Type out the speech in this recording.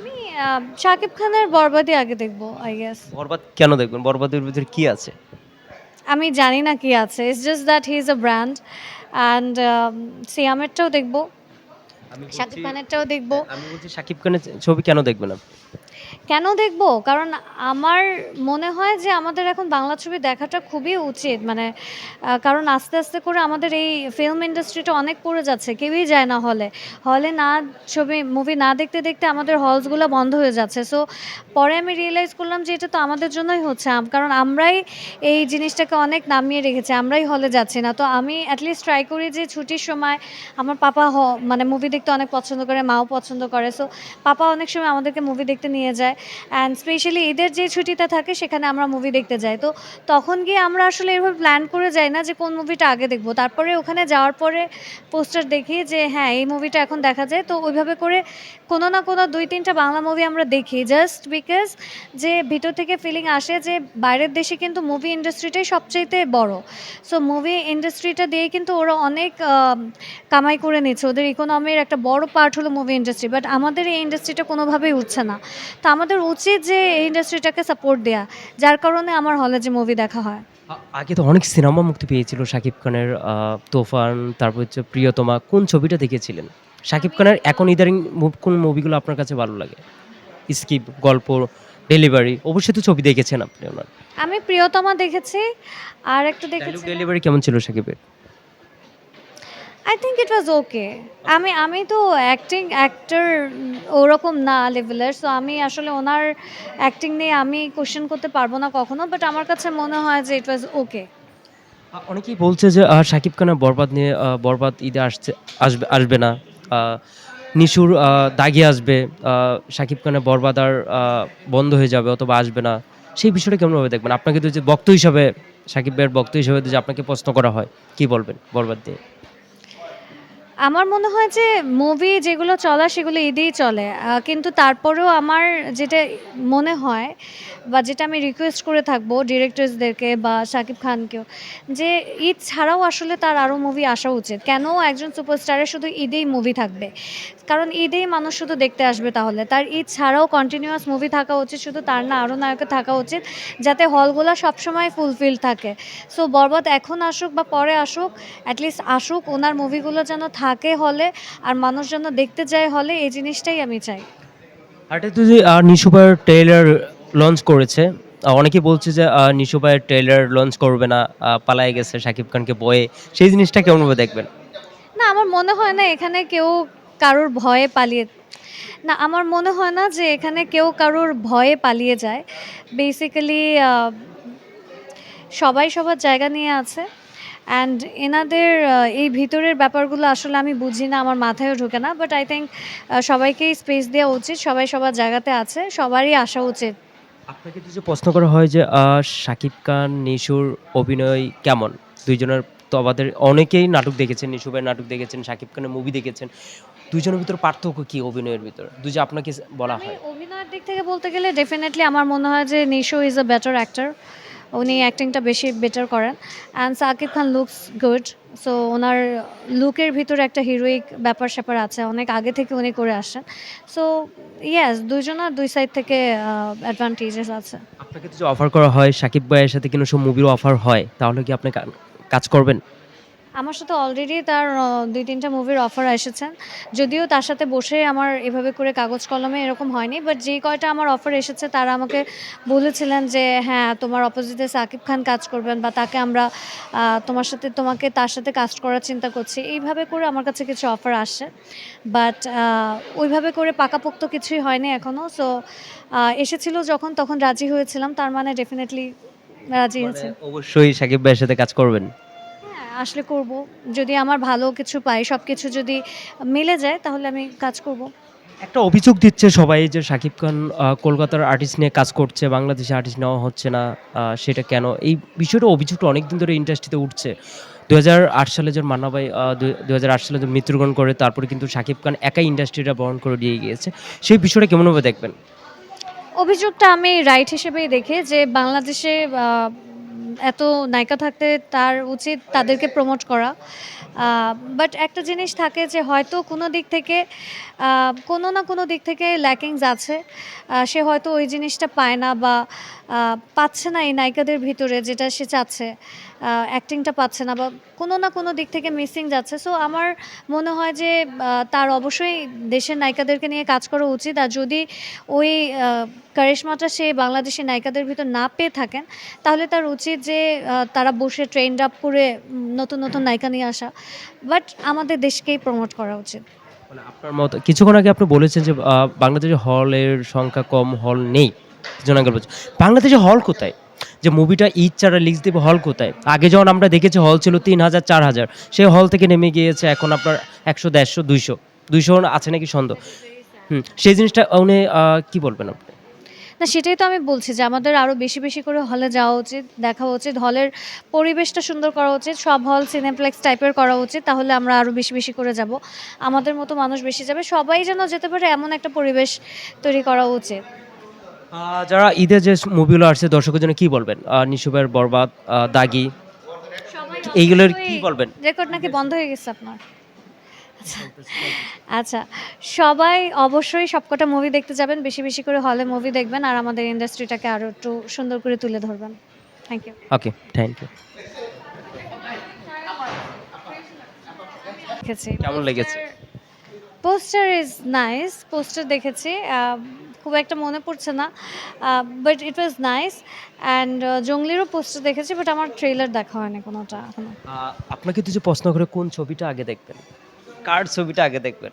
আমি সাকিব শাকিব খানের বরবাদি আগে দেখব আই গেস বরবাদ কেন দেখবেন? বরবাদের ভিতরে কি আছে? আমি জানি না কি আছে। It's just that he is a brand and সিয়ামেরটাও দেখব। আমি শাকিব খানেরটাও দেখব। আমি বলছি শাকিব খানের ছবি কেন দেখবেন আপনি? কেন দেখব? কারণ আমার মনে হয় যে আমাদের এখন বাংলা ছবি দেখাটা খুবই উচিত। মানে কারণ আস্তে আস্তে করে আমাদের এই ফিল্ম ইন্ডাস্ট্রিটা অনেক পড়ে যাচ্ছে, কেউই যায় না হলে হলে না ছবি মুভি না দেখতে দেখতে আমাদের হলসগুলো বন্ধ হয়ে যাচ্ছে। সো পরে আমি রিয়েলাইজ করলাম যে এটা তো আমাদের জন্যই হচ্ছে। আম- কারণ আমরাই এই জিনিসটাকে অনেক নামিয়ে রেখেছি, আমরাই হলে যাচ্ছি না। তো আমি অ্যাটলিস্ট ট্রাই করি যে ছুটির সময় আমার পাপা হ মানে মুভি দেখতে অনেক পছন্দ করে, মাও পছন্দ করে। সো পাপা অনেক সময় আমাদেরকে মুভি দেখতে নিয়ে যায়। অ্যান্ড স্পেশালি ঈদের যে ছুটিটা থাকে, সেখানে আমরা মুভি দেখতে যাই। তো তখন গিয়ে আমরা আসলে এভাবে প্ল্যান করে যাই না যে কোন মুভিটা আগে দেখব। তারপরে ওখানে যাওয়ার পরে পোস্টার দেখি যে হ্যাঁ এই মুভিটা এখন দেখা যায়। তো ওইভাবে করে কোনো না কোনো দুই তিনটা বাংলা মুভি আমরা দেখি। জাস্ট বিকজ যে ভিতর থেকে ফিলিং আসে যে বাইরের দেশে কিন্তু মুভি ইন্ডাস্ট্রিটাই সবচাইতে বড়। সো মুভি ইন্ডাস্ট্রিটা দিয়ে কিন্তু ওরা অনেক কামাই করে নিচ্ছে। ওদের ইকোনমির একটা বড় পার্ট হলো মুভি ইন্ডাস্ট্রি বাট আমাদের এই ইন্ডাস্ট্রিটা কোনোভাবেই উঠছে না। তো আমাদের উচিত যে এই ইন্ডাস্ট্রিটাকে সাপোর্ট দেওয়া যার কারণে আমার হলে যে মুভি দেখা হয়। আগে তো অনেক সিনেমা মুক্তি পেয়েছিল শাকিব খানের তোফান তারপর হচ্ছে প্রিয়তমা। কোন ছবিটা দেখেছিলেন? শাকিব খানের এখন ইদারিং কোন মুভিগুলো আপনার কাছে ভালো লাগে? স্কিপ গল্প ডেলিভারি অবশ্যই তো ছবি দেখেছেন আপনি ওনার। আমি প্রিয়তমা দেখেছি আর একটা দেখেছি ডেলিভারি কেমন ছিল শাকিবের? আই থিঙ্ক ইট ওয়াজ ওকে আমি আমি তো অ্যাক্টিং অ্যাক্টর ওরকম না লেভেলের সো আমি আসলে ওনার অ্যাক্টিং নিয়ে আমি কোশ্চেন করতে পারব না কখনো বাট আমার কাছে মনে হয় যে ইট ওয়াজ ওকে অনেকেই বলছে যে শাকিব খানের বরবাদ নিয়ে বরবাদ ঈদে আসছে, আসবে আসবে না। নিশুর দাগি আসবে শাকিব খানের বরবাদ আর বন্ধ হয়ে যাবে অথবা আসবে না। সেই বিষয়টা কেমনভাবে দেখবেন? আপনাকে তো যে বক্ত হিসাবে শাকিব ভাইয়ের বক্ত হিসাবে যে আপনাকে প্রশ্ন করা হয়, কি বলবেন বরবাদ দিয়ে? আমার মনে হয় যে মুভি যেগুলো চলা, সেগুলো ঈদেই চলে। কিন্তু তারপরেও আমার যেটা মনে হয় বা যেটা আমি রিকোয়েস্ট করে থাকব ডিরেক্টরসদেরকে বা শাকিব খানকেও, যে ঈদ ছাড়াও আসলে তার আরও মুভি আসা উচিত। কেন একজন সুপারস্টারের শুধু ঈদেই মুভি থাকবে? কারণ ঈদেই মানুষ শুধু দেখতে আসবে তাহলে। তার ঈদ ছাড়াও কন্টিনিউয়াস মুভি থাকা উচিত, শুধু তার না আরও নায়কের থাকা উচিত, যাতে হলগুলো সবসময় ফুলফিল থাকে। সো বরবাদ এখন আসুক বা পরে আসুক অ্যাটলিস্ট আসুক, ওনার মুভিগুলো যেন থাকে হলে আর মানুষ যেন দেখতে যায় হলে এই জিনিসটাই আমি চাই। এটা তো যে ট্রেলার লঞ্চ করেছে অনেকে বলছে যে আহ, নিশু ভাইয়ের ট্রেলার লঞ্চ করবে না পালায়ে গেছে শাকিব খানকে বয়ে। সেই জিনিসটা কেমনভাবে দেখবেন? না আমার মনে হয় না এখানে কেউ কারোর ভয়ে পালিয়ে না আমার মনে হয় না যে এখানে কেউ কারোর ভয়ে পালিয়ে যায়। বেসিক্যালি সবাই সবার জায়গা নিয়ে আছে। অ্যান্ড এনাদের এই ভিতরের ব্যাপারগুলো আসলে আমি বুঝি না আমার মাথায়ও ঢোকে না বাট আই থিঙ্ক সবাইকেই স্পেস দেওয়া উচিত সবাই সবার জায়গাতে আছে সবারই আসা উচিত। আপনাকে যে প্রশ্ন করা হয় যে শাকিব খান নিশুর অভিনয় কেমন? দুইজনের তো আমাদের অনেকেই নাটক দেখেছেন নিশু ভাইয়ের নাটক দেখেছেন শাকিব খানের মুভি দেখেছেন। দুজনের ভিতর পার্থক্য কি অভিনয়ের ভিতর? দুই যে আপনাকে বলা হয়। অভিনয়ের দিক থেকে বলতে গেলে ডেফিনেটলি আমার মনে হয় যে Nisho is a better actor উনি অ্যাক্টিংটা বেশি বেটার করেন। And Sakib Khan looks good so ওনার লুকের ভিতরে একটা হিরোইক ব্যাপার স্যাপার আছে। অনেক আগে থেকে উনি করে আসেন। সো ইয়াস দুইজনার দুই সাইড থেকে অ্যাডভান্টেজেস আছে। আপনাকে যদি অফার করা হয়, সাকিব ভাইয়ের সাথে কোনো সব মুভির অফার হয়, তাহলে কি আপনি কাজ করবেন? আমার সাথে অলরেডি তার দুই তিনটা মুভির অফার এসেছেন যদিও তার সাথে বসে আমার এভাবে করে কাগজ কলমে এরকম হয়নি বাট যেই কয়টা আমার অফার এসেছে তারা আমাকে বলেছিলেন যে হ্যাঁ তোমার অপোজিটে সাকিব খান কাজ করবেন বা তাকে আমরা তোমার সাথে তোমাকে তার সাথে কাজ করার চিন্তা করছি। এইভাবে করে আমার কাছে কিছু অফার আসে বাট ওইভাবে করে পাকাপোক্ত কিছুই হয়নি এখনও সো এসেছিল যখন তখন রাজি হয়েছিলাম। তার মানে ডেফিনেটলি রাজি আছে মানে অবশ্যই শাকিব ভাইয়ের সাথে কাজ করবেন। আসলে করব। যদি আমার ভালো কিছু পাই সব কিছু যদি মিলে যায় তাহলে আমি কাজ করব। একটা অভিযোগ দিচ্ছে সবাই যে শাকিব খান কলকাতার আর্টিস্ট নিয়ে কাজ করছে বাংলাদেশে আর্টিস্ট নেওয়া হচ্ছে না সেটা কেন? এই বিষয়টা অভিযোগটা অনেকদিন ধরে ইন্ডাস্ট্রিতে উঠছে। দুই হাজার আট সালে যে মান্না ভাই দু সালে যে মৃত্যুবরণ করে তারপরে কিন্তু শাকিব খান একাই ইন্ডাস্ট্রিটা বহন করে দিয়ে গিয়েছে। সেই বিষয়টা কেমনভাবে দেখবেন? অভিযোগটা আমি রাইট হিসেবেই দেখি যে বাংলাদেশে এত নায়িকা থাকতে তার উচিত তাদেরকে প্রমোট করা। বাট একটা জিনিস থাকে যে হয়তো কোনো দিক থেকে কোনো না কোনো দিক থেকে ল্যাকিংস আছে। সে হয়তো ওই জিনিসটা পায় না বা পাচ্ছে না এই নায়িকাদের ভিতরে যেটা সে চাচ্ছে। অ্যাক্টিংটা পাচ্ছে না বা কোনো না কোনো দিক থেকে মিসিং যাচ্ছে। সো আমার মনে হয় যে তার অবশ্যই দেশের নায়িকাদেরকে নিয়ে কাজ করা উচিত। আর যদি ওই কারিশমাটা সে বাংলাদেশি নায়িকাদের ভিতর না পেয়ে থাকেন, তাহলে তার উচিত যে তারা বসে ট্রেন্ড আপ করে নতুন নতুন নায়িকা নিয়ে আসা। বাট আমাদের দেশকেই প্রমোট করা উচিত। মানে আপনার মত, কিছুক্ষণ আগে আপনি বলেছেন যে বাংলাদেশে হলের সংখ্যা কম হল নেই। বাংলাদেশে হল কোথায়? যে মুভিটা ঈদ ছাড়া লিস্ট দেবে হল কোথায়? আগে যখন আমরা দেখেছি হল ছিল তিন হাজার চার হাজার সেই হল থেকে নেমে গিয়েছে এখন আপনার একশো, দেড়শো, দুইশো। দুইশো আছে নাকি সন্দেহ? হুম, সেই জিনিসটা উনি কি বলবেন আপনি? না, সেটাই তো আমি বলছি যে আমাদের আরও বেশি বেশি করে হলে যাওয়া উচিত, দেখা উচিত। হলের পরিবেশটা সুন্দর করা উচিত, সব হল সিনেপ্লেক্স টাইপের করা উচিত, তাহলে আমরা আরও বেশি বেশি করে যাব। আমাদের মতো মানুষ বেশি যাবে, সবাই যেন যেতে পারে এমন একটা পরিবেশ তৈরি করা উচিত। যারা ঈদের যে মুভিগুলো আসছে দর্শকের জন্য কি বলবেন? নিশুবের বরবাদ দাগি এইগুলোর কি বলবেন? রেকর্ড নাকি বন্ধ হয়ে গেছে আপনার? আচ্ছা সবাই অবশ্যই সবকটা মুভি দেখতে যাবেন বেশি বেশি করে হলে মুভি দেখবেন আর আমাদের ইন্ডাস্ট্রিটাকে আরও একটু সুন্দর করে তুলে ধরবেন। Thank you okay thank you দেখেছি। কেমন লেগেছে? পোস্টার ইজ নাইস পোস্টার দেখেছি খুব একটা মনে পড়ছে না but it was nice and জঙ্গলিরও poster দেখেছি বাট আমার ট্রেলার দেখা হয়নি কোনোটা এখনও। আপনাকে কিছু প্রশ্ন করে কোন ছবিটা আগে দেখবেন? কার ছবিটা আগে দেখবেন?